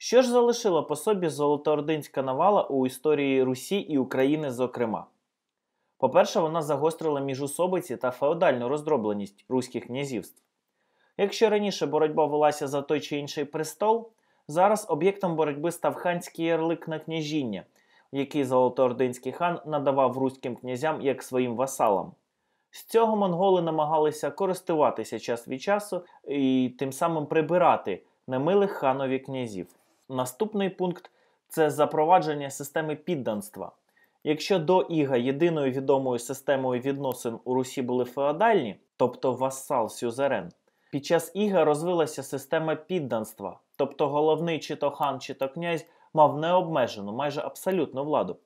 Що ж залишила по собі Золотоординська навала у історії Русі і України, зокрема? По-перше, вона загострила міжусобиці та феодальну роздробленість руських князівств. Якщо раніше боротьба велася за той чи інший престол, зараз об'єктом боротьби став ханський ярлик на княжіння, який Золотоординський хан надавав руським князям як своїм васалам. З цього монголи намагалися користуватися час від часу і тим самим прибирати немилих ханові князів. Наступний пункт це запровадження системи підданства. Якщо до Іга єдиною відомою системою відносин у Русі були феодальні, тобто васал сюзерен, під час Іга розвилася система підданства, тобто головний чи то хан, чи то князь мав необмежену, майже абсолютну владу.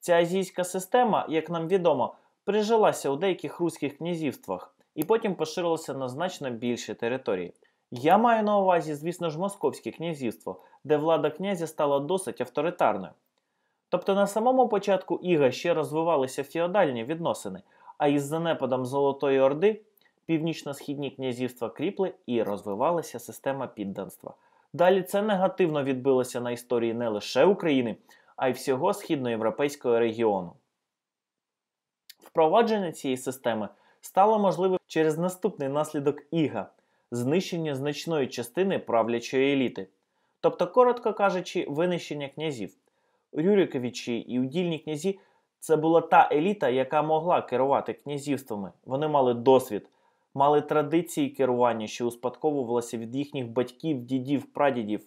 Ця азійська система, як нам відомо, прижилася у деяких руських князівствах і потім поширилася на значно більші території. Я маю на увазі, звісно ж, Московське князівство, де влада князя стала досить авторитарною. Тобто на самому початку Іга ще розвивалися феодальні відносини, а із занепадом Золотої Орди північно-східні князівства кріпли і розвивалася система підданства. Далі це негативно відбилося на історії не лише України, а й всього східноєвропейського регіону. Впровадження цієї системи стало можливим через наступний наслідок Іга знищення значної частини правлячої еліти, тобто, коротко кажучи, винищення князів. Рюриковичі і удільні князі це була та еліта, яка могла керувати князівствами. Вони мали досвід, мали традиції керування, що успадковувалися від їхніх батьків, дідів, прадідів.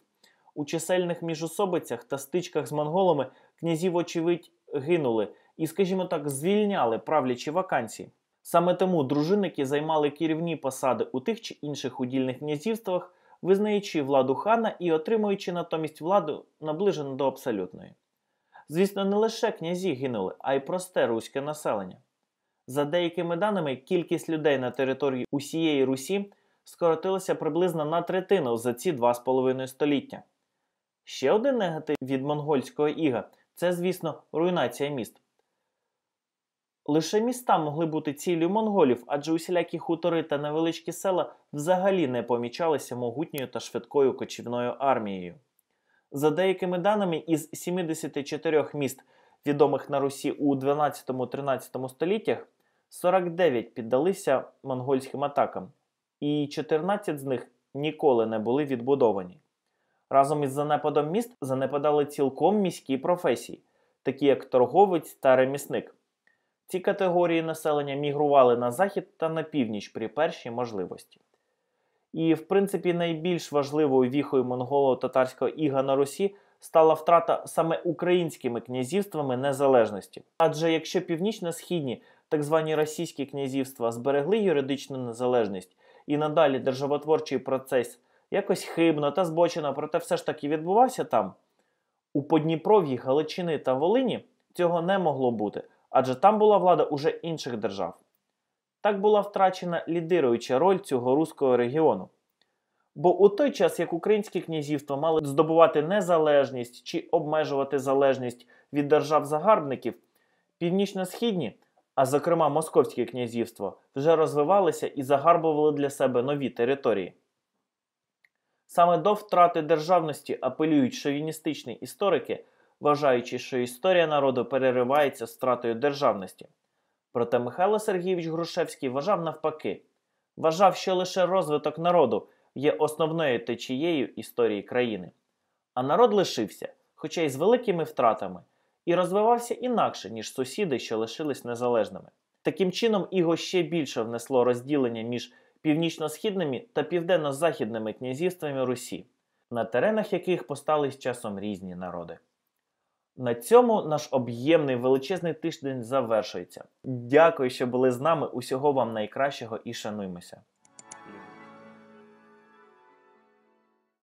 У чисельних міжособицях та стичках з монголами князів, очевидь, гинули і, скажімо так, звільняли правлячі вакансії. Саме тому дружинники займали керівні посади у тих чи інших удільних князівствах, визнаючи владу хана і отримуючи натомість владу наближену до абсолютної. Звісно, не лише князі гинули, а й просте руське населення. За деякими даними, кількість людей на території усієї Русі скоротилася приблизно на третину за ці 2,5 століття. Ще один негатив від монгольського іга це, звісно, руйнація міст. Лише міста могли бути ціллю монголів, адже усілякі хутори та невеличкі села взагалі не помічалися могутньою та швидкою кочівною армією. За деякими даними, із 74 міст, відомих на Русі у 12-13 століттях, 49 піддалися монгольським атакам, і 14 з них ніколи не були відбудовані. Разом із занепадом міст занепадали цілком міські професії, такі як торговець та ремісник. Ці категорії населення мігрували на захід та на північ при першій можливості. І, в принципі, найбільш важливою віхою монголо-татарського іга на Русі стала втрата саме українськими князівствами незалежності. Адже якщо північно-східні так звані російські князівства зберегли юридичну незалежність і надалі державотворчий процес якось хибно та збочено, проте все ж таки відбувався там, у Подніпров'ї, Галичини та Волині цього не могло бути, адже там була влада уже інших держав. Так була втрачена лідируюча роль цього руського регіону. Бо у той час, як українські князівства мали здобувати незалежність чи обмежувати залежність від держав-загарбників, північно-східні, а зокрема Московське князівство, вже розвивалися і загарбували для себе нові території. Саме до втрати державності апелюють шовіністичні історики, вважаючи, що історія народу переривається з втратою державності. Проте Михайло Сергійович Грушевський вважав навпаки, вважав, що лише розвиток народу є основною течією історії країни. А народ лишився, хоча й з великими втратами, і розвивався інакше, ніж сусіди, що лишились незалежними. Таким чином, його ще більше внесло розділення між північно-східними та південно-західними князівствами Русі, на теренах яких постали з часом різні народи. На цьому наш об'ємний величезний тиждень завершується. Дякую, що були з нами. Усього вам найкращого і шануймося!